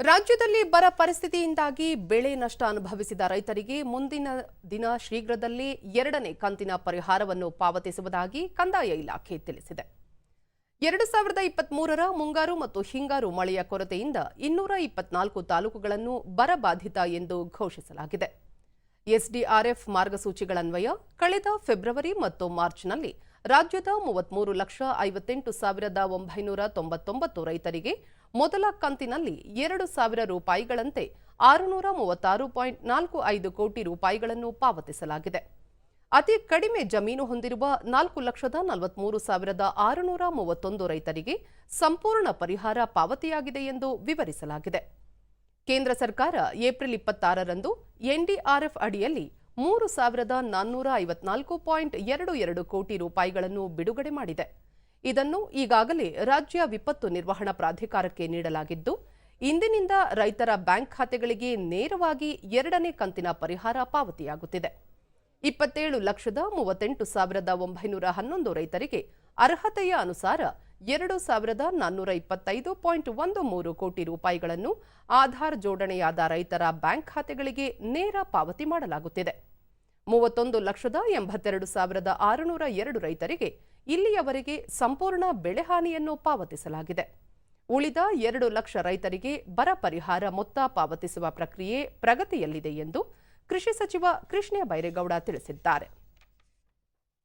ರಾಜ್ಯದಲ್ಲಿ ಬರ ಪರಿಸ್ಥಿತಿಯಿಂದಾಗಿ ಬೆಳೆ ನಷ್ಟ ಅನುಭವಿಸಿದ ರೈತರಿಗೆ ಮುಂದಿನ ದಿನ ಶೀಘ್ರದಲ್ಲೇ ಎರಡನೇ ಕಂತಿನ ಪರಿಹಾರವನ್ನು ಪಾವತಿಸುವುದಾಗಿ ಕಂದಾಯ ಇಲಾಖೆ ತಿಳಿಸಿದೆ. ಎರಡು ಸಾವಿರದ ಇಪ್ಪತ್ಮೂರರ ಮುಂಗಾರು ಮತ್ತು ಹಿಂಗಾರು ಮಳೆಯ ಕೊರತೆಯಿಂದ ಇನ್ನೂರ ಇಪ್ಪತ್ನಾಲ್ಕು ತಾಲೂಕುಗಳನ್ನು ಬರಬಾಧಿತ ಎಂದು ಘೋಷಿಸಲಾಗಿದೆ. ಎಸ್ಡಿಆರ್ಎಫ್ ಮಾರ್ಗಸೂಚಿಗಳನ್ವಯ ಕಳೆದ ಫೆಬ್ರವರಿ ಮತ್ತು ಮಾರ್ಚ್ನಲ್ಲಿ ರಾಜ್ಯದ ಮೂವತ್ಮೂರು ಲಕ್ಷ ಐವತ್ತೆಂಟು ಸಾವಿರದ ಒಂಬೈನೂರ ತೊಂಬತ್ತೊಂಬತ್ತು ರೈತರಿಗೆ ಮೊದಲ ಕಂತಿನಲ್ಲಿ ಎರಡು ಸಾವಿರ ರೂಪಾಯಿಗಳಂತೆ ಆರುನೂರ ಮೂವತ್ತಾರು ಪಾಯಿಂಟ್ ನಾಲ್ಕು ಐದು ಕೋಟಿ ರೂಪಾಯಿಗಳನ್ನು ಪಾವತಿಸಲಾಗಿದೆ. ಅತಿ ಕಡಿಮೆ ಜಮೀನು ಹೊಂದಿರುವ ನಾಲ್ಕು ಲಕ್ಷದ ನಲವತ್ಮೂರು ಸಾವಿರದ ಆರುನೂರ ಮೂವತ್ತೊಂದು ರೈತರಿಗೆ ಸಂಪೂರ್ಣ ಪರಿಹಾರ ಪಾವತಿಯಾಗಿದೆ ಎಂದು ವಿವರಿಸಲಾಗಿದೆ. ಕೇಂದ್ರ ಸರ್ಕಾರ ಏಪ್ರಿಲ್ ಇಪ್ಪತ್ತಾರರಂದು ಎನ್ಡಿಆರ್ಎಫ್ ಅಡಿಯಲ್ಲಿ ಮೂರು ಸಾವಿರದ ನಾನ್ನೂರ ಐವತ್ನಾಲ್ಕು ಪಾಯಿಂಟ್ ಎರಡು ಎರಡು ಕೋಟಿ ರೂಪಾಯಿಗಳನ್ನು ಬಿಡುಗಡೆ ಮಾಡಿದೆ. ಇದನ್ನು ಈಗಾಗಲೇ ರಾಜ್ಯ ವಿಪತ್ತು ನಿರ್ವಹಣಾ ಪ್ರಾಧಿಕಾರಕ್ಕೆ ನೀಡಲಾಗಿದ್ದು, ಇಂದಿನಿಂದ ರೈತರ ಬ್ಯಾಂಕ್ ಖಾತೆಗಳಿಗೆ ನೇರವಾಗಿ ಎರಡನೇ ಕಂತಿನ ಪರಿಹಾರ ಪಾವತಿಯಾಗುತ್ತಿದೆ. ಇಪ್ಪತ್ತೇಳು ಲಕ್ಷದ ಮೂವತ್ತೆಂಟು ಸಾವಿರದ ಒಂಬೈನೂರ ಹನ್ನೊಂದು ರೈತರಿಗೆ ಅರ್ಹತೆಯ ಅನುಸಾರ ಎರಡು ಸಾವಿರದ ನಾನ್ನೂರ ಇಪ್ಪತ್ತೈದು ಪಾಯಿಂಟ್ ಒಂದು ಮೂರು ಕೋಟಿ ರೂಪಾಯಿಗಳನ್ನು ಆಧಾರ್ ಜೋಡಣೆಯಾದ ರೈತರ ಬ್ಯಾಂಕ್ ಖಾತೆಗಳಿಗೆ ನೇರ ಪಾವತಿ ಮಾಡಲಾಗುತ್ತಿದೆ. ಮೂವತ್ತೊಂದು ಲಕ್ಷದ ಎಂಬತ್ತೆರಡು ಸಾವಿರದ ಆರುನೂರ ಎರಡು ರೈತರಿಗೆ ಇಲ್ಲಿಯವರೆಗೆ ಸಂಪೂರ್ಣ ಬೆಳೆಹಾನಿಯನ್ನು ಪಾವತಿಸಲಾಗಿದೆ. ಉಳಿದ ಎರಡು ಲಕ್ಷ ರೈತರಿಗೆ ಬರ ಪರಿಹಾರ ಮೊತ್ತ ಪಾವತಿಸುವ ಪ್ರಕ್ರಿಯೆ ಪ್ರಗತಿಯಲ್ಲಿದೆ ಎಂದು ಕೃಷಿ ಸಚಿವ ಕೃಷ್ಣ ಬೈರೇಗೌಡ ತಿಳಿಸಿದ್ದಾರೆ.